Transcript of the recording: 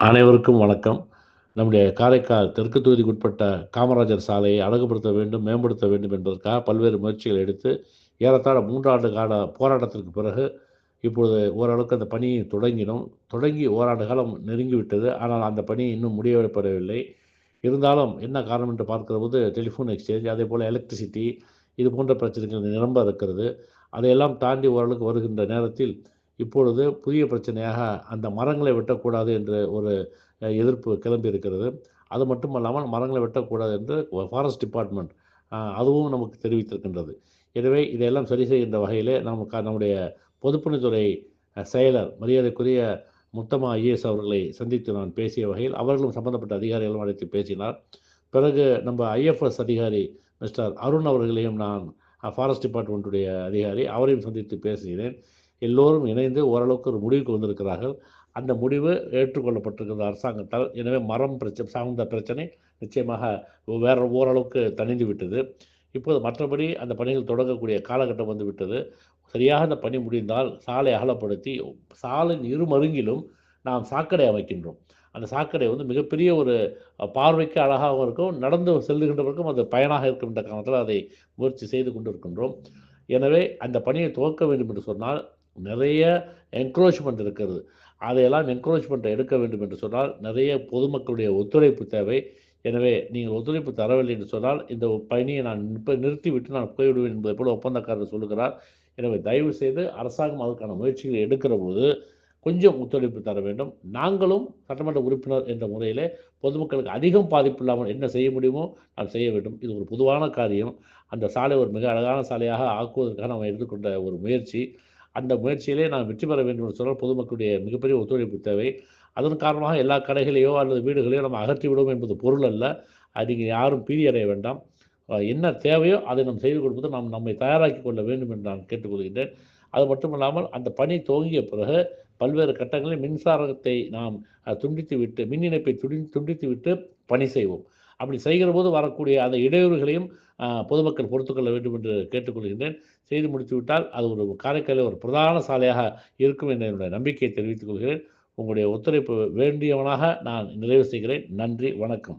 அனைவருக்கும் வணக்கம். நம்முடைய காரைக்கால் தெற்கு தொகுதிக்குட்பட்ட காமராஜர் சாலையை அழகுபடுத்த வேண்டும் மேம்படுத்த வேண்டும் என்பதற்காக பல்வேறு முயற்சிகள் எடுத்து ஏறத்தாழ மூன்றாண்டு கால போராட்டத்திற்கு பிறகு இப்பொழுது ஓரளவுக்கு அந்த பணியை தொடங்கினோம். தொடங்கி ஓராண்டு காலம் நெருங்கிவிட்டது. ஆனால் அந்த பணி இன்னும் முடிவடையப்படவில்லை இருந்தாலும் என்ன காரணம் என்று பார்க்கிற போது டெலிஃபோன் எக்ஸ்சேஞ்ச் அதே போல் எலக்ட்ரிசிட்டி இது போன்ற பிரச்சனைகள் நிரம்ப இருக்கிறது. அதையெல்லாம் தாண்டி ஓரளவுக்கு வருகின்ற நேரத்தில் இப்பொழுது புதிய பிரச்சனையாக அந்த மரங்களை வெட்டக்கூடாது என்ற ஒரு எதிர்ப்பு கிளம்பி இருக்கிறது அது மட்டுமல்லாமல் மரங்களை வெட்டக்கூடாது என்று ஃபாரஸ்ட் டிபார்ட்மெண்ட் அதுவும் நமக்கு தெரிவித்திருக்கின்றது. எனவே இதையெல்லாம் சரி செய்கின்ற வகையிலே நமக்கு நம்முடைய பொதுப்பணித்துறை செயலர் மரியாதைக்குரிய முத்தமா ஐஏஎஸ் அவர்களை சந்தித்து நான் பேசிய வகையில் அவர்களும் சம்பந்தப்பட்ட அதிகாரிகளும் அழைத்து பேசினார். பிறகு நம்ம ஐஎஃப்எஸ் அதிகாரி மிஸ்டர் அருண் அவர்களையும் நான் ஃபாரஸ்ட் டிபார்ட்மெண்ட்டுடைய அதிகாரி அவரையும் சந்தித்து பேசுகிறேன் எல்லோரும் இணைந்து ஓரளவுக்கு ஒரு முடிவுக்கு வந்திருக்கிறார்கள். அந்த முடிவு ஏற்றுக்கொள்ளப்பட்டிருக்கிறது அரசாங்கத்தால். எனவே மரம் பிரச்சனை சார்ந்த பிரச்சனை நிச்சயமாக வேற ஓரளவுக்கு தணிந்து விட்டது. இப்போது மற்றபடி அந்த பணிகள் தொடங்கக்கூடிய காலகட்டம் வந்து விட்டது. சரியாக அந்த பணி முடிந்தால் சாலை அகலப்படுத்தி சாலையின் இரு மருங்கிலும் நாம் சாக்கடை அமைக்கின்றோம். அந்த சாக்கடை வந்து மிகப்பெரிய ஒரு பார்வைக்கு அழகாகவும் இருக்கும். நடந்து செல்லுகின்றவருக்கும் அது பயனாக இருக்கும் என்ற காரணத்தில் அதை முயற்சி செய்து கொண்டு இருக்கின்றோம் எனவே அந்த பணியை துவக்க வேண்டும் என்று சொன்னால் நிறைய என்க்ரோச்மெண்ட் இருக்கிறது. அதையெல்லாம் என்க்ரோச்மெண்ட்டை எடுக்க வேண்டும் என்று சொன்னால் நிறைய பொதுமக்களுடைய ஒத்துழைப்பு தேவை. எனவே நீங்கள் ஒத்துழைப்பு தரவில்லை என்று சொன்னால் இந்த பணியை நான் இப்போ நிறுத்திவிட்டு நான் போய்விடுவேன் என்பதை போல ஒப்பந்தக்காரர் சொல்லுகிறார். எனவே தயவு செய்து அரசாங்கம் அதற்கான முயற்சிகளை எடுக்கிற போது கொஞ்சம் ஒத்துழைப்பு தர வேண்டும். நாங்களும் சட்டமன்ற உறுப்பினர் என்ற முறையிலே பொதுமக்களுக்கு அதிகம் பாதிப்பு இல்லாமல் என்ன செய்ய முடியுமோ நான் செய்ய வேண்டும். இது ஒரு பொதுவான காரியம். அந்த சாலை ஒரு மிக அழகான சாலையாக ஆக்குவதற்காக நாம் எடுத்துக்கொண்ட ஒரு முயற்சி. அந்த முயற்சியிலே நான் வெற்றி பெற வேண்டும் என்று சொன்னால் பொதுமக்களுடைய மிகப்பெரிய ஒத்துழைப்பு தேவை. அதன் காரணமாக எல்லா கடைகளையோ அல்லது வீடுகளையோ நம்ம அகற்றி விடுவோம் என்பது பொருள் அல்ல. அது நீங்கள் யாரும் பீதி அடைய வேண்டாம். என்ன தேவையோ அதை நாம் செய்து கொடுப்பது நாம் நம்மை தயாராக்கி கொள்ள வேண்டும் என்று நான் கேட்டுக்கொள்கின்றேன் அது மட்டுமல்லாமல் அந்த பணி துவங்கிய பிறகு பல்வேறு கட்டங்களில் மின்சாரத்தை நாம் துண்டித்து விட்டு மின் இணைப்பை துடி துண்டித்து விட்டு பணி செய்வோம். அப்படி செய்கிற போது வரக்கூடிய அந்த இடையூறுகளையும் பொதுமக்கள் பொறுத்துக்கொள்ள வேண்டும் என்று கேட்டுக்கொள்கின்றேன். செய்து முடித்துவிட்டால் அது ஒரு காரைக்காலில் ஒரு பிரதான சாலையாக இருக்கும் என்ற என்னுடைய நம்பிக்கையை தெரிவித்துக் கொள்கிறேன். உங்களுடைய ஒத்துழைப்பு வேண்டியவனாக நான் நிறைவு செய்கிறேன். நன்றி வணக்கம்.